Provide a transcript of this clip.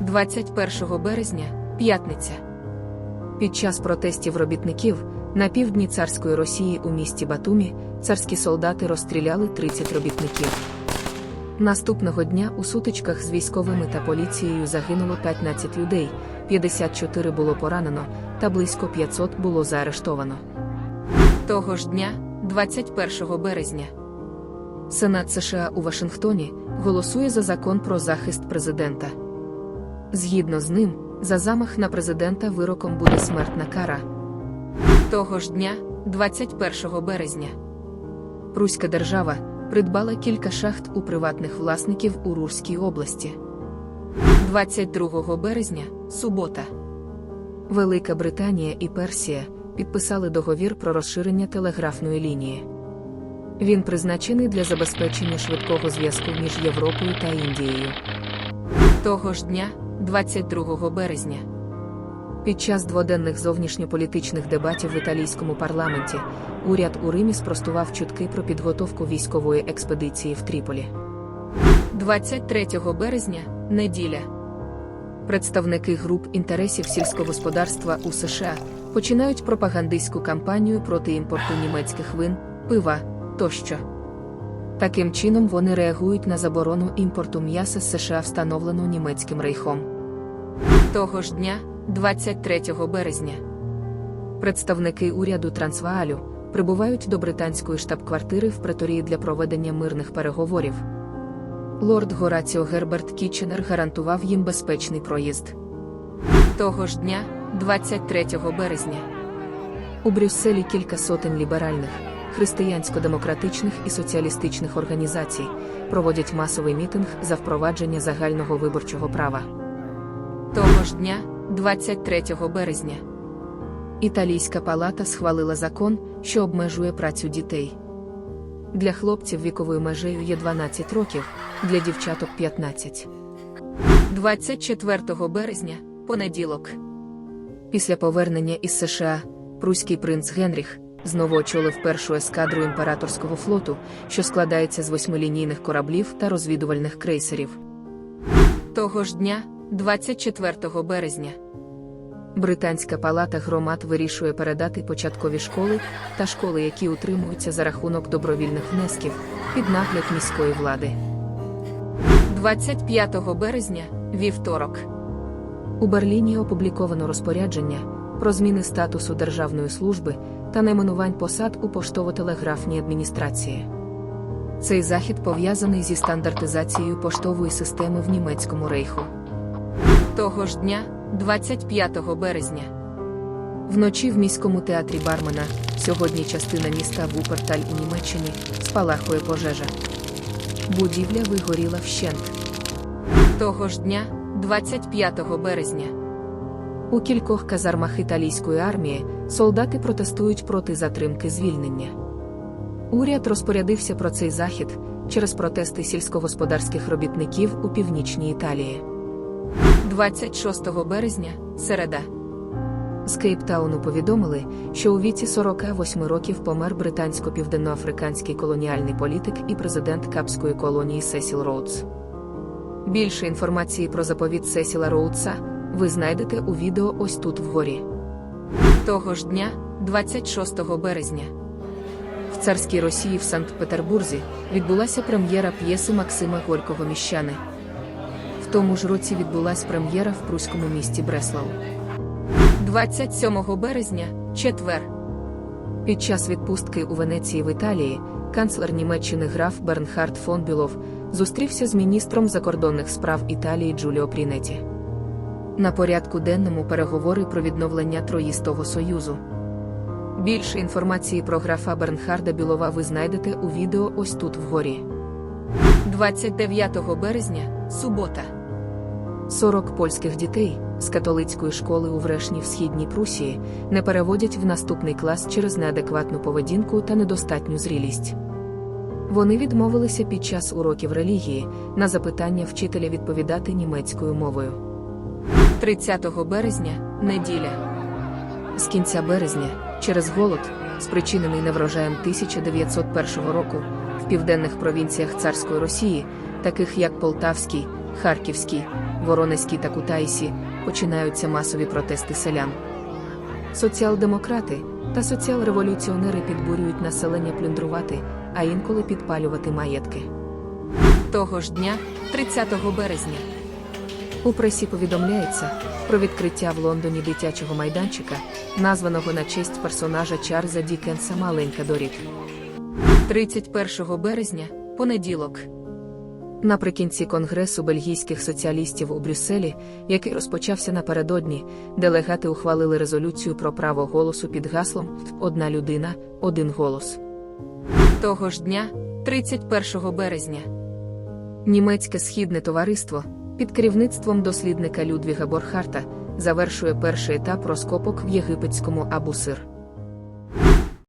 21 березня, п'ятниця. Під час протестів робітників на півдні царської Росії у місті Батумі царські солдати розстріляли 30 робітників. Наступного дня у сутичках з військовими та поліцією загинуло 15 людей, 54 було поранено, та близько 500 було заарештовано. Того ж дня, 21 березня, Сенат США у Вашингтоні голосує за закон про захист президента. Згідно з ним, за замах на президента вироком буде смертна кара. Того ж дня, 21 березня, Пруська держава придбала кілька шахт у приватних власників у Рурській області. 22 березня, субота. Велика Британія і Персія підписали договір про розширення телеграфної лінії. Він призначений для забезпечення швидкого зв'язку між Європою та Індією. Того ж дня, 22 березня. Під час дводенних зовнішньополітичних дебатів в італійському парламенті уряд у Римі спростував чутки про підготовку військової експедиції в Тріполі. 23 березня неділя. Представники груп інтересів сільськогосподарства у США починають пропагандистську кампанію проти імпорту німецьких вин, пива тощо. Таким чином вони реагують на заборону імпорту м'яса з США, встановлену німецьким рейхом. Того ж дня, 23 березня, представники уряду Трансваалю прибувають до британської штаб-квартири в преторії для проведення мирних переговорів. Лорд Гораціо Герберт Кіченер гарантував їм безпечний проїзд. Того ж дня, 23 березня, у Брюсселі кілька сотень ліберальних, християнсько-демократичних і соціалістичних організацій проводять масовий мітинг за впровадження загального виборчого права. Того ж дня, 23 березня, Італійська палата схвалила закон, що обмежує працю дітей. Для хлопців віковою межею є 12 років, для дівчаток 15. 24 березня, понеділок. Після повернення із США, пруський принц Генріх знову очолив першу ескадру імператорського флоту, що складається з восьмилінійних кораблів та розвідувальних крейсерів. Того ж дня, 24 березня, Британська палата громад вирішує передати початкові школи та школи, які утримуються за рахунок добровільних внесків, під нагляд міської влади. 25 березня, вівторок. У Берліні опубліковано розпорядження про зміни статусу державної служби та найменувань посад у поштово-телеграфній адміністрації. Цей захід пов'язаний зі стандартизацією поштової системи в німецькому рейху. Того ж дня, 25 березня. Вночі в міському театрі Бармена, сьогодні частина міста Вуперталь у Німеччині, спалахує пожежа. Будівля вигоріла вщент. Того ж дня, 25 березня. У кількох казармах італійської армії солдати протестують проти затримки звільнення. Уряд розпорядився про цей захід через протести сільськогосподарських робітників у північній Італії. 26 березня, середа. З Кейптауну повідомили, що у віці 48 років помер британсько-південноафриканський колоніальний політик і президент Капської колонії Сесіл Роудс. Більше інформації про заповіт Сесіла Роудса ви знайдете у відео ось тут вгорі. Того ж дня, 26 березня, в царській Росії в Санкт-Петербурзі відбулася прем'єра п'єси Максима Горького Міщани. Тому ж році відбулася прем'єра в пруському місті Бреслав. 27 березня, четвер. Під час відпустки у Венеції в Італії канцлер Німеччини граф Бернхард фон Бюлов зустрівся з міністром закордонних справ Італії Джуліо Прінеті. На порядку денному переговори про відновлення Троїстого Союзу. Більше інформації про графа Бернхарда Бюлова ви знайдете у відео ось тут вгорі. 29 березня, субота. 40 польських дітей з католицької школи у Врешні в східній Прусії не переводять в наступний клас через неадекватну поведінку та недостатню зрілість. Вони відмовилися під час уроків релігії на запитання вчителя відповідати німецькою мовою. 30 березня неділя. З кінця березня, через голод, спричинений неврожаєм 1901 року, в південних провінціях царської Росії, таких як Полтавський, Харківський, Воронезький та Кутаїсі, починаються масові протести селян. Соціал-демократи та соціал-революціонери підбурюють населення плюндрувати, а інколи підпалювати маєтки. Того ж дня, 30 березня, у пресі повідомляється про відкриття в Лондоні дитячого майданчика, названого на честь персонажа Чарльза Дікенса Маленька Доріт. 31 березня, понеділок. Наприкінці Конгресу бельгійських соціалістів у Брюсселі, який розпочався напередодні, делегати ухвалили резолюцію про право голосу під гаслом Одна людина, один голос. Того ж дня, 31 березня, німецьке східне товариство під керівництвом дослідника Людвіга Борхарта завершує перший етап розкопок в єгипетському Абусир.